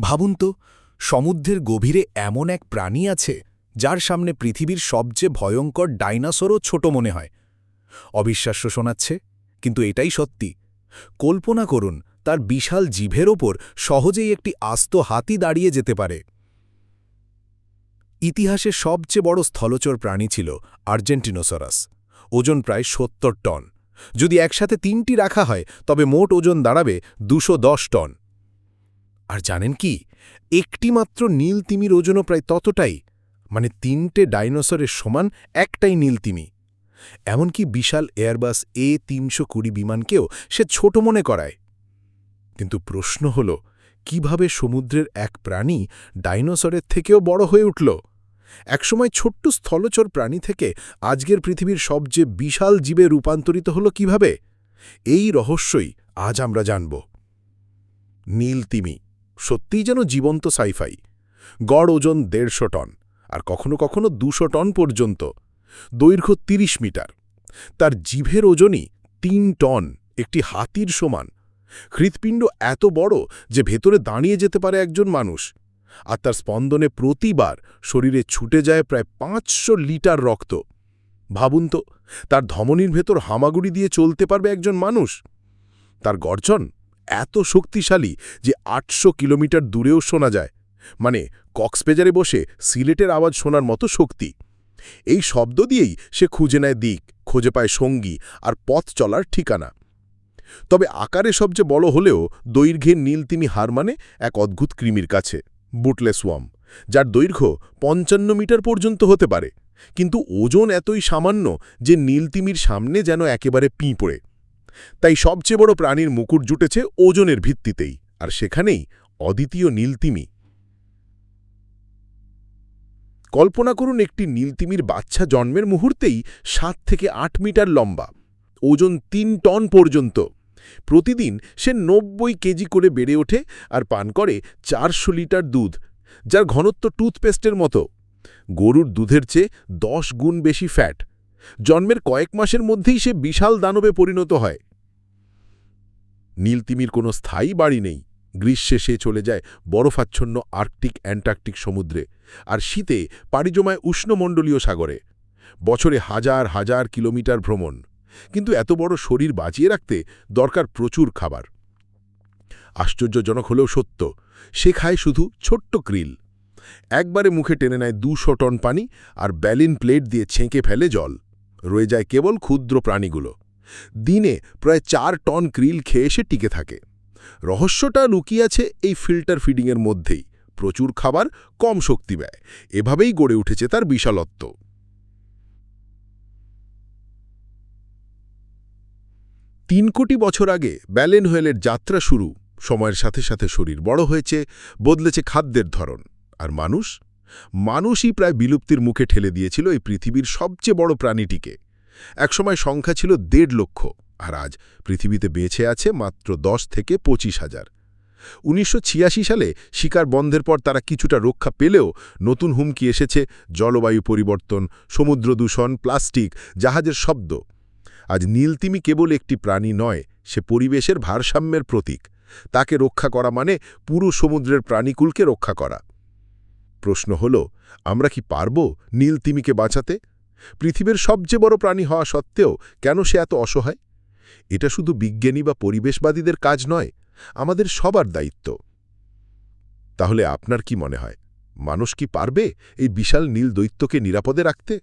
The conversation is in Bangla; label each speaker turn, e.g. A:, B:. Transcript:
A: ভাবুন তো, সমুদ্রের গভীরে এমন এক প্রাণী আছে, যার সামনে পৃথিবীর সবচেয়ে ভয়ঙ্কর ডাইনোসরও ছোট মনে হয়। অবিশ্বাস্য শোনাচ্ছে, কিন্তু এটাই সত্যি। কল্পনা করুন, তার বিশাল জিভের ওপর সহজেই একটি আস্ত হাতি দাঁড়িয়ে যেতে পারে। ইতিহাসে সবচেয়ে বড় স্থলচর প্রাণী ছিল আর্জেন্টিনোসরাস। ওজন প্রায় সত্তর টন। যদি একসাথে তিনটি রাখা হয়, তবে মোট ওজন দাঁড়াবে দুশো টন। আর জানেন কি? একটি মাত্র নীল তিমির ওজনও প্রায় ততটাই মানে তিনটে ডাইনোসরের সমান একটাই নীল তিমি। এমনকি বিশাল এয়ারবাস এ তিনশো কুড়ি বিমানকেও সে ছোট মনে করায়। কিন্তু প্রশ্ন হল, কীভাবে সমুদ্রের এক প্রাণী ডাইনোসরের থেকেও বড় হয়ে উঠল? একসময় ছোট্ট স্থলচর প্রাণী থেকে আজকের পৃথিবীর সবচেয়ে বিশাল জীবে রূপান্তরিত হল কীভাবে? এই রহস্যই আজ আমরা জানব। নীল তিমি সত্যিই যেন জীবন্ত সাইফাই। গড় ওজন দেড়শো টন, আর কখনো কখনো দুশো টন পর্যন্ত। দৈর্ঘ্য ৩০ মিটার। তার জিভের ওজনই তিন টন, একটি হাতির সমান। হৃৎপিণ্ড এত বড় যে ভেতরে দাঁড়িয়ে যেতে পারে একজন মানুষ। আর তার স্পন্দনে প্রতিবার শরীরে ছুটে যায় প্রায় পাঁচশো লিটার রক্ত। ভাবুন তো, তার ধমনির ভেতর হামাগুড়ি দিয়ে চলতে পারবে একজন মানুষ? তার গর্জন এত শক্তিশালী যে আটশো কিলোমিটার দূরেও শোনা যায়। মানে কক্সপেজারে বসে সিলেটের আওয়াজ শোনার মতো শক্তি। এই শব্দ দিয়েই সে খুঁজে নেয় দিক, খুঁজে পায় সঙ্গী আর পথ চলার ঠিকানা। তবে আকারে সবচেয়ে বড় হলেও দৈর্ঘ্যের নীল তিনি হার মানে এক অদ্ভুত কৃমির কাছে বুটলেসওয়াম যার দৈর্ঘ্য পঞ্চান্ন মিটার পর্যন্ত হতে পারে। কিন্তু ওজন এতই সামান্য যে নীলতিমির সামনে যেন একেবারে পিঁ পড়ে তাই সবচেয়ে বড় প্রাণীর মুকুট জুটেছে ওজনের ভিত্তিতেই, আর সেখানেই অদ্বিতীয় নীলতিমি। কল্পনা করুন একটি নীলতিমির বাচ্চা জন্মের মুহূর্তেই সাত থেকে আট মিটার লম্বা, ওজন তিন টন পর্যন্ত। প্রতিদিন সে নব্বই কেজি করে বেড়ে ওঠে আর পান করে চারশো লিটার দুধ, যার ঘনত্ব টুথপেস্টের মতো। গরুর দুধের চেয়ে দশ গুণ বেশি ফ্যাট। জন্মের কয়েক মাসের মধ্যেই সে বিশাল দানবে পরিণত হয়। নীলতিমির কোনো স্থায়ী বাড়ি নেই। গ্রীষ্মে সে চলে যায় বরফাচ্ছন্ন আর্কটিক অ্যান্টার্কটিক সমুদ্রে আর শীতে পাড়ি জমায় উষ্ণমণ্ডলীয় সাগরে। বছরে হাজার হাজার কিলোমিটার ভ্রমণ। কিন্তু এত বড় শরীর বাঁচিয়ে রাখতে দরকার প্রচুর খাবার। আশ্চর্যজনক হলেও সত্য, সে খায় শুধু ছোট্ট ক্রিল। একবারে মুখে টেনে নেয় দুশো টন পানি আর ব্যালিন প্লেট দিয়ে ছেঁকে ফেলে জল। রয়ে যায় কেবল ক্ষুদ্র প্রাণীগুলো। দিনে প্রায় চার টন ক্রিল খেয়ে সে টিকে থাকে। রহস্যটা লুকিয়ে আছে এই ফিল্টার ফিডিংয়ের মধ্যেই। প্রচুর খাবার, কম শক্তি ব্যয়। এভাবেই গড়ে উঠেছে তার বিশালত্ব। তিন কোটি বছর আগে ব্যালেন হোয়েলের যাত্রা শুরু। সময়ের সাথে সাথে শরীর বড় হয়েছে, বদলেছে খাদ্যের ধরন। আর মানুষ মানুষই প্রায় বিলুপ্তির মুখে ঠেলে দিয়েছিল এই পৃথিবীর সবচেয়ে বড় প্রাণীটিকে। একসময় সংখ্যা ছিল দেড় লক্ষ, আর আজ পৃথিবীতে বেঁচে আছে মাত্র দশ থেকে পঁচিশ হাজার। উনিশশো সালে শিকার বন্ধের পর তারা কিছুটা রক্ষা পেলেও নতুন হুমকি এসেছে জলবায়ু পরিবর্তন, সমুদ্র দূষণ, প্লাস্টিক, জাহাজের শব্দ। আজ নীলতিমি কেবল একটি প্রাণী নয়, সে পরিবেশের ভারসাম্যের প্রতীক। তাকে রক্ষা করা মানে পুরো সমুদ্রের প্রাণীকুলকে রক্ষা করা। প্রশ্ন হল, আমরা কি পারব নীল তিমিকে বাঁচাতে? পৃথিবীর সবচেয়ে বড় প্রাণী হওয়া সত্ত্বেও কেন সে এত অসহায়? এটা শুধু বিজ্ঞানী বা পরিবেশবাদীদের কাজ নয়, আমাদের সবার দায়িত্ব। তাহলে আপনার কি মনে হয়, মানুষ কি পারবে এই বিশাল নীল দৈত্যকে নিরাপদে রাখতে?